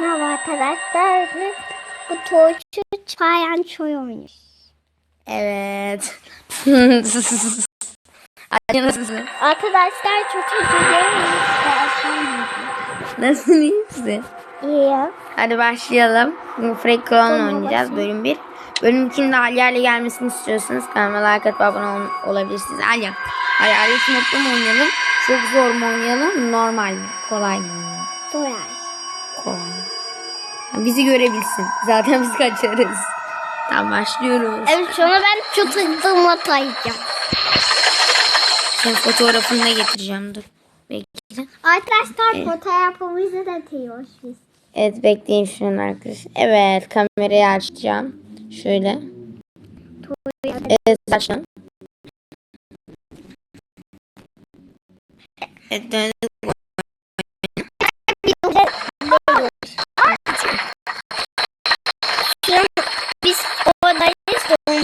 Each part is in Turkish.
Merhaba arkadaşlar. Bu torçu çayançoy oynuyoruz. Evet. Arkadaşlar çok üzülüyorum. Nasılsın iyi misin? İyi. Hadi başlayalım. Frank Clown oynayacağız bölüm 1. Bölüm 2'nin de Alya'yla gelmesini istiyorsanız kanalıma like atıp abone ol- olabilirsiniz. Alya. Alya mutlu mu oynayalım? Çok zor mu oynayalım? Normal mi? Kolay mı? Kolay. Bizi görebilsin. Zaten biz kaçarız. Tamam başlıyoruz. Evet sonra ben çok hızlı atayacağım. Senin fotoğrafını da getireceğim dur. Bekle. Arkadaşlar fotoğrafımızı da atıyoruz biz. Evet bekleyin şunu arkadaşlar. Evet kamerayı açacağım. Şöyle. Evet açtım. Evet döndük.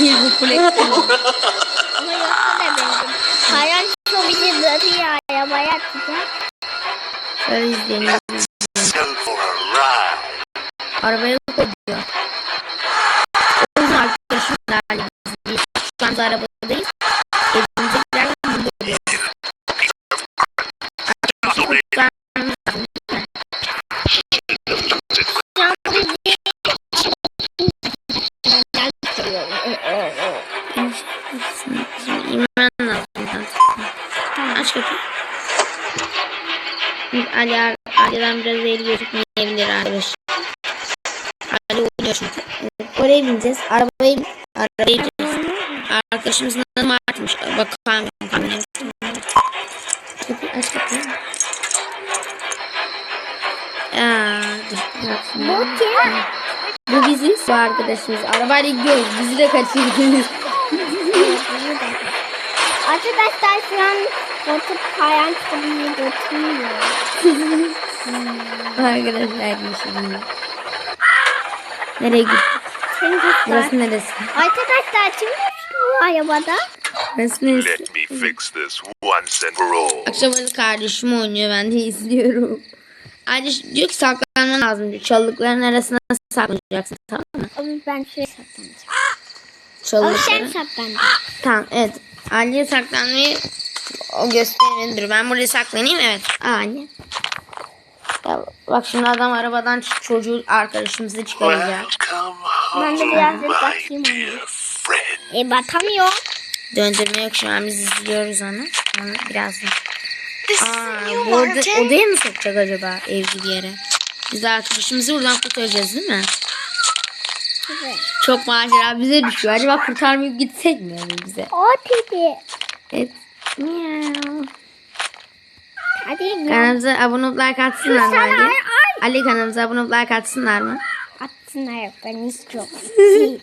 değil bu kolektif. ama yoksa da benim. Çayanço bizi böyle arabaya atacak. Şöyle izleyelim. Arabaya koyuyor. İnmen lazım. Aç kapıyı. Ali, Ali'den biraz eğri gözükmeyebilir arkadaş. Ali oynuyor çünkü. Oraya bineceğiz. Arabaya. Arabaya bineceğiz. Arkadaşımızın adı Mart'mış. Bak kamyon kamyon. Kapıyı aç kapıyı. Aa. Bu kim? Bu biziz. Bu arkadaşımız. Arabayla gidiyoruz. Bizi de kaçırdınız. Arkadaşlar şu an Batu Kayanço bizi götürüyor. Arkadaşlar şimdi. Nereye gittik? Burası neresi? Arkadaşlar şimdi şu arabada Burası neresi? Let me fix this once and for all. Akşam arası kardeşim oynuyor. Ben de izliyorum. Ayrıca diyor ki saklanman lazım diyor. Çalılıkların arasına saklanacaksın tamam mı? Ama ben şuraya saklanacağım. Ama sen Çalılıkların. saklanacaksın. Tamam evet. Ali'ye saklanmayı o gösterebilir. Ben buraya saklanayım evet. Ali. Ya bak şimdi adam arabadan çocuğu arkadaşımızı çıkaracak. Ben de home, biraz da my bakayım friend. E bakamıyor. Döndürme yok şu an biz izliyoruz onu. Onu birazdan. Aa, bu arada odaya mı sokacak acaba evli bir yere? Biz arkadaşımızı buradan kurtaracağız değil mi? Çok macera bize düşüyor. Acaba kurtarmayıp gitsek mi bize? O dedi. Evet. Miau. Hadi ya. Kanalımıza abone olup like atsınlar mı Ali? Ali kanalımıza abone olup like atsınlar mı? Atsınlar ben istiyorum.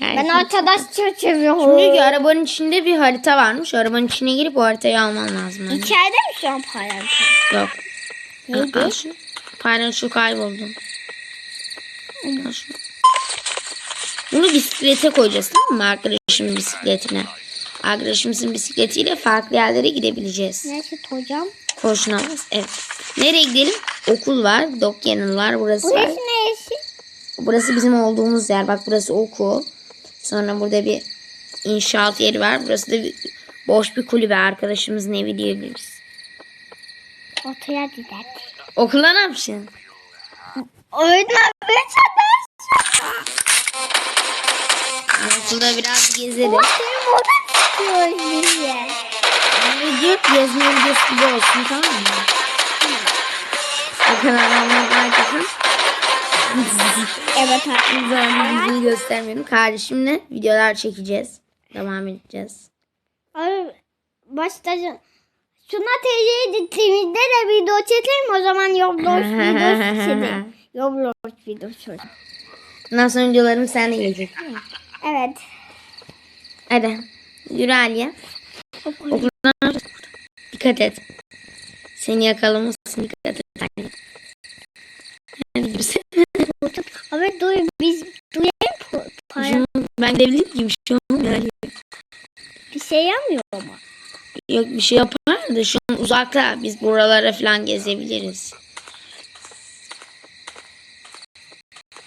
Yani ben arkadaş çok seviyorum. Çünkü arabanın içinde bir harita varmış. Arabanın içine girip o haritayı alman lazım. Yani. İçeride mi şu an paylaşım? Yok. Neydi? Şu kayboldu. Al şu. Bunu bisiklete koyacağız tamam mı? Arkadaşımın bisikletine. Arkadaşımızın bisikletiyle farklı yerlere gidebileceğiz. Neyse hocam. Koşuna bas. Evet. Nereye gidelim? Okul var. Kennel var. Burası var. Burası neresi? Burası bizim olduğumuz yer. Bak burası okul. Sonra burada bir inşaat yeri var. Burası da bir, boş bir kulübe. Arkadaşımızın evi diyebiliriz. Otoya gidelim. Okulda ne yapacaksın? Öğretmen ben Okulda biraz gezelim. O senin orada tutuyoruz bizi. Video gezme videosu gibi olsun tamam mı? O kanalına like atın. Evet arkadaşlar. Zaten yüzünü göstermiyorum. Kardeşimle videolar çekeceğiz. Devam edeceğiz. Abi başta şuna TC'yi temizle de video çekelim o zaman Roblox videosu çekelim. Roblox videosu. Bundan sonra videolarım seninle gelecek. Evet. Hadi. Yürü Aliye. Okuldan dikkat et. Seni yakalamasın dikkat et. Hadi gibisin. Abi dur biz duyayım para Ben gidebilir miyim şu an? Yani bir şey yapmıyor ama. Yok bir şey yapar da şu an uzakta. Biz buralara falan gezebiliriz.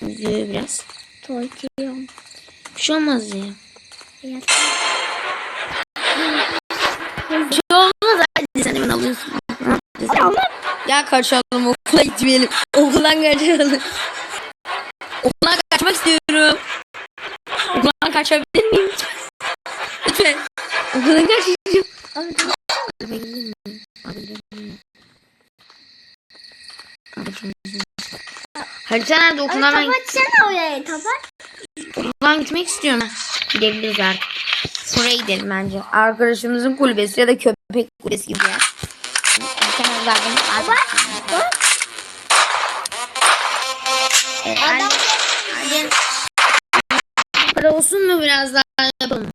Gidiyor biraz. Tortuyorum. Şey olmaz ya. Bir şey olmaz hadi sen hemen alıyorsun. Ya kaçalım okula gitmeyelim. Okuldan kaçalım. Okuldan kaçmak istiyorum. Okuldan kaçabilir miyim? Lütfen. Okuldan kaçacağım. Harita nerede? Okuldan ben kapatsana orayı kapat. Okuldan gitmek istiyorum. Gidebiliriz artık. Oraya gidelim bence. Arkadaşımızın kulübesi ya da köpek kulübesi gibi ya. Hadi. Para olsun mu biraz daha yapalım?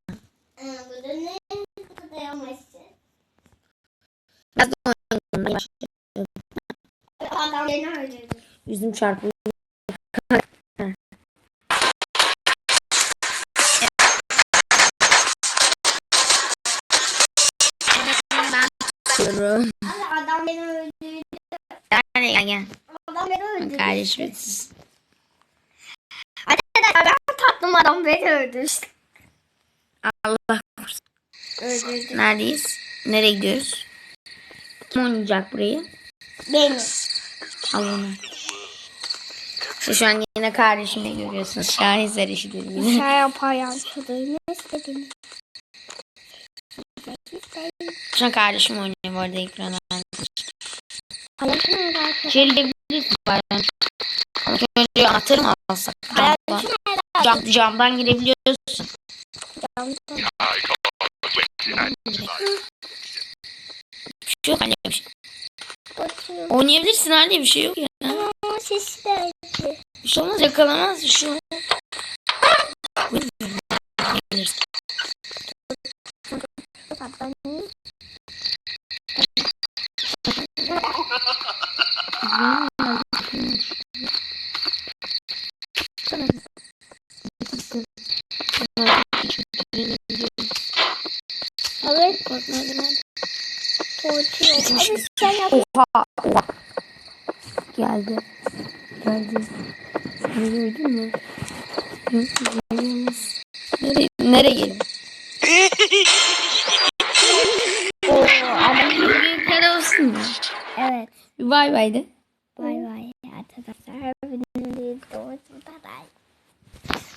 Biraz daha oynayalım. Adam beni öldürdü. Yüzüm çarpıyor. Abi adam beni öldürdü. Gel gel gel. Adam beni öldürdü. Kardeşim. Arkadaşlar ben tatlım adam beni öldürdü. Allah korusun. Öldürdü. Neredeyiz? Nereye gidiyoruz? Kim oynayacak burayı? Beni. Al onu. İşte şu an yine kardeşimle görüyorsunuz. Şaheser işi görüyorsunuz. Şey yapar yansıdı. Ne? Şu an kardeşim oynuyor bu arada arkadaşlar? İçeri girebiliriz. Ama önce anahtarı mı alsak? Camdan, cam, camdan girebiliyorsun. Şey yok anne bir şey. Oynayabilirsin anne bir şey yok ya. Aa, sesi de öldü. Bir şey olmaz yakalamaz bir şey olmaz. Evet. Korkuyorum. Abi sen yap. Oha. Oha. Geldi. Geldi. Seni gördün mü? Yok. Nereye, nereye? Oo, adam büyükler olsun? Evet. Bir bay bay de. Bay bay arkadaşlar. Hepinizi doğrusu bay.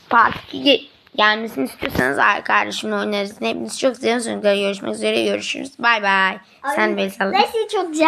Part 2 gelmesini istiyorsanız arkadaşımla oynarız. Hepinizi çok seviyorum. Görüşmek üzere. Görüşürüz. Bay bay. Sen beni salla. Neyse çok güzel.